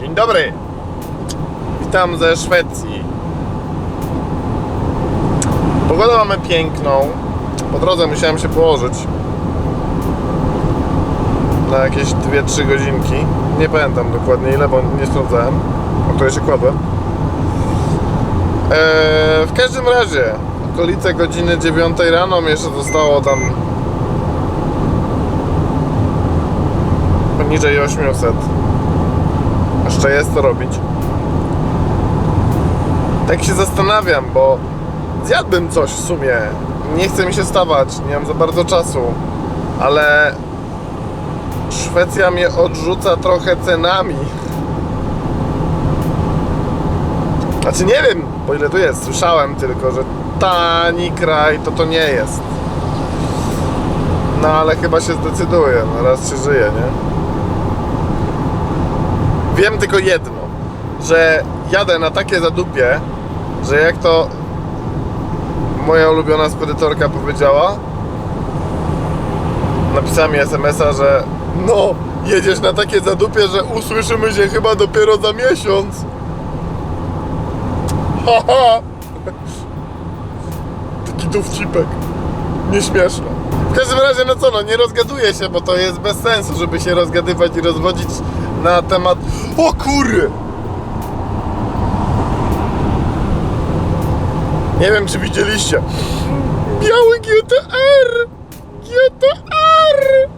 Dzień dobry. Witam ze Szwecji. Pogodę mamy piękną. Po drodze musiałem się położyć. Na jakieś 2-3 godzinki. Nie pamiętam dokładnie ile, bo nie sprawdzałem. O której się kładłem. Eee, w każdym razie, okolice godziny 9 rano jeszcze zostało tam poniżej 800. Jeszcze jest to robić. Tak się zastanawiam, bo zjadłbym coś w sumie. Nie chce mi się stawać, nie mam za bardzo czasu, ale Szwecja mnie odrzuca trochę cenami. Znaczy nie wiem, po ile tu jest. Słyszałem tylko, że tani kraj to to nie jest. No ale chyba się zdecyduje, no raz się żyje, nie? Wiem tylko jedno, że jadę na takie zadupie, że jak to moja ulubiona spedytorka powiedziała, napisała mi smsa, że no, jedziesz na takie zadupie, że usłyszymy się chyba dopiero za miesiąc. Haha! Taki dowcipek. Nieśmieszne. W każdym razie, no co, no nie rozgaduję się, bo to jest bez sensu, żeby się rozgadywać i rozwodzić na temat... O kury! Nie wiem, czy widzieliście. Biały GTR! GTR!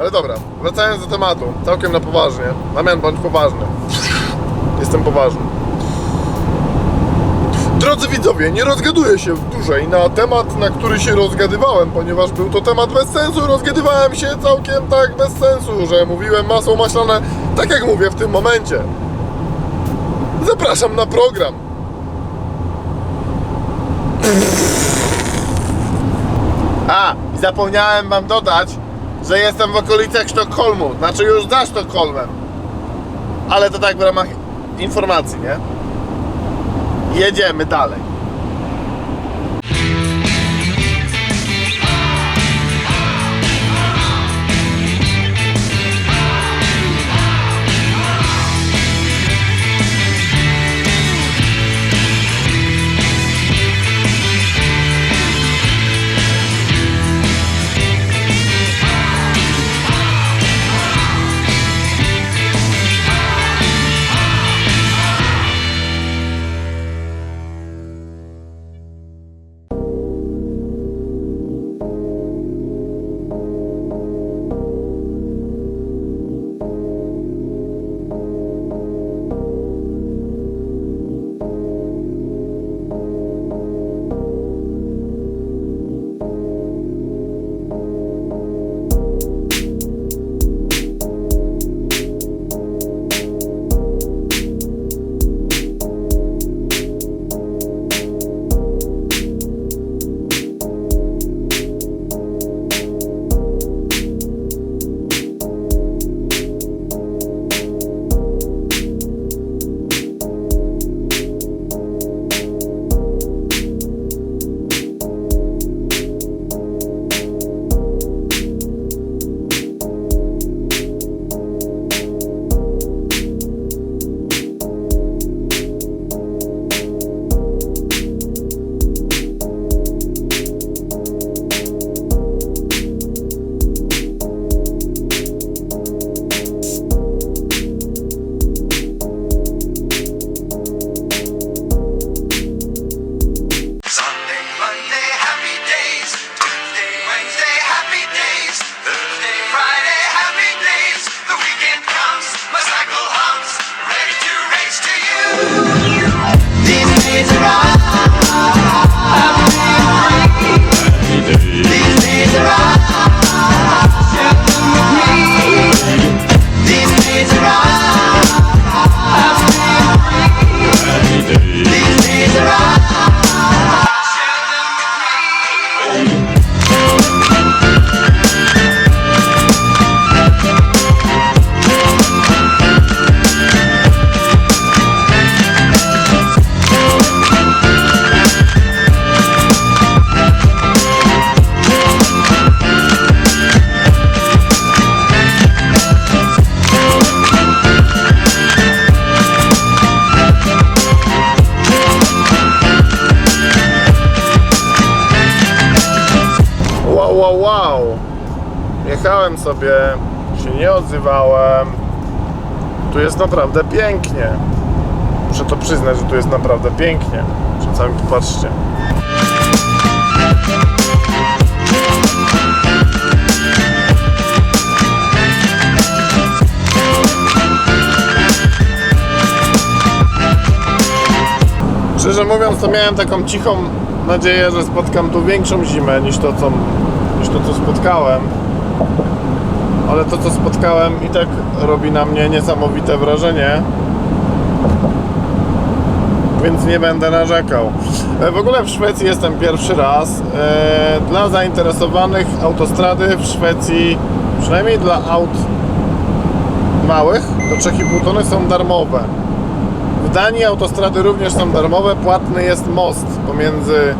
Ale dobra, wracając do tematu, całkiem na poważnie. Damian, bądź poważny. Jestem poważny. Drodzy widzowie, nie rozgaduję się dłużej na temat, na który się rozgadywałem, ponieważ był to temat bez sensu. Rozgadywałem się całkiem tak bez sensu, że mówiłem masło maślane, tak jak mówię w tym momencie. Zapraszam na program. A, zapomniałem wam dodać, że jestem w okolicach Sztokholmu, znaczy już za Sztokholmem. Ale to tak w ramach informacji, nie? Jedziemy dalej. Jechałem sobie, się nie odzywałem. Tu jest naprawdę pięknie. Muszę to przyznać, że tu jest naprawdę pięknie. Czasami popatrzcie. Szczerze mówiąc, to miałem taką cichą nadzieję, że spotkam tu większą zimę niż to, co, niż to, co spotkałem. Ale to, co spotkałem, i tak robi na mnie niesamowite wrażenie. Więc nie będę narzekał. E, W ogóle w Szwecji jestem pierwszy raz. E, Dla zainteresowanych autostrady w Szwecji, przynajmniej dla aut małych, do 3,5 tony są darmowe. W Danii autostrady również są darmowe. Płatny jest most pomiędzy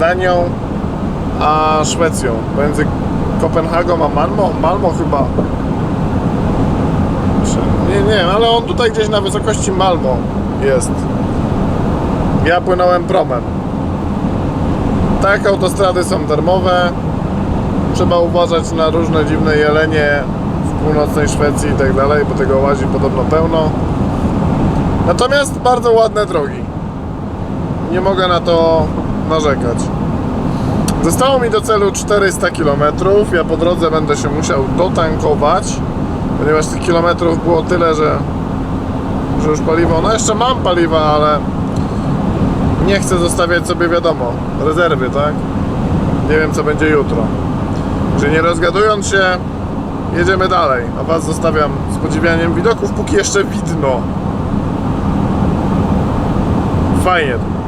Danią a Szwecją. Pomiędzy Kopenhagą a Malmo. Malmo chyba. Nie, nie, ale on tutaj gdzieś na wysokości Malmo jest. Ja płynąłem promem. Tak, autostrady są darmowe. Trzeba uważać na różne dziwne jelenie w północnej Szwecji i tak dalej, bo tego łazi podobno pełno. Natomiast bardzo ładne drogi. Nie mogę na to narzekać. Zostało mi do celu 400 km. Ja po drodze będę się musiał dotankować, ponieważ tych kilometrów było tyle, że, że już paliwo. No jeszcze mam paliwa, ale nie chcę zostawiać sobie wiadomo rezerwy, tak? Nie wiem co będzie jutro. Że nie rozgadując się, jedziemy dalej. A Was zostawiam z podziwianiem widoków, póki jeszcze widno. Fajnie.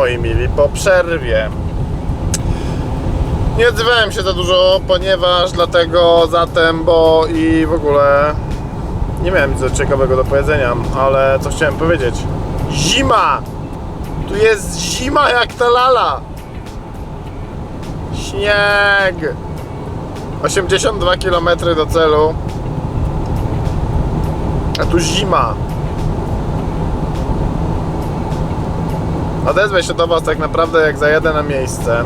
Moi mili po przerwie. Nie odzywałem się za dużo, ponieważ dlatego, zatem, bo i w ogóle nie miałem nic ciekawego do powiedzenia, ale co chciałem powiedzieć? Zima! Tu jest zima jak ta lala! Śnieg! 82 km do celu. A tu zima. Odezwę się do Was tak naprawdę jak zajadę na miejsce.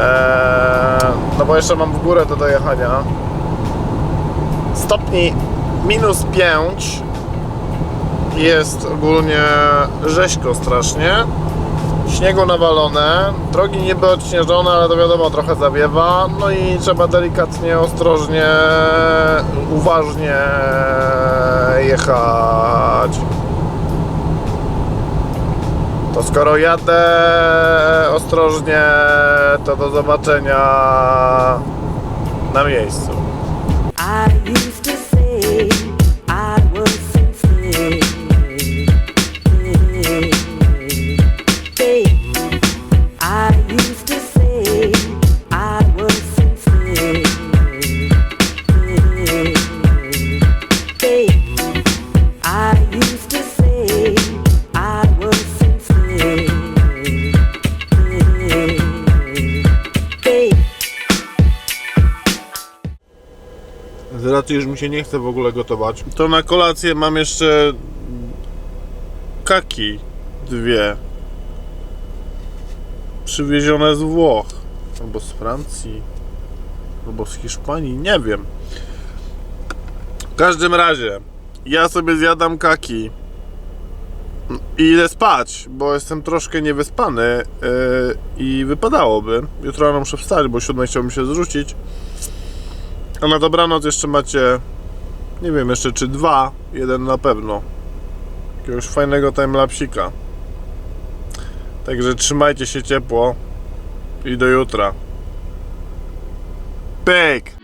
Eee, no bo jeszcze mam w górę do dojechania. Stopni minus 5. Jest ogólnie rzeźko strasznie. Śniegu nawalone. Drogi niby odśnieżone, ale to wiadomo trochę zawiewa. No i trzeba delikatnie, ostrożnie, uważnie jechać. To skoro jadę ostrożnie, to do zobaczenia na miejscu. Z racji, już mi się nie chce w ogóle gotować, to na kolację mam jeszcze kaki dwie. Przywiezione z Włoch, albo z Francji, albo z Hiszpanii, nie wiem. W każdym razie, ja sobie zjadam kaki i idę spać, bo jestem troszkę niewyspany yy, i wypadałoby. Jutro rano muszę wstać, bo o 7 chciałbym się zrzucić. A na dobranoc jeszcze macie, nie wiem jeszcze czy dwa, jeden na pewno. Jakiegoś fajnego timelapsika. Także trzymajcie się ciepło i do jutra. Pyk!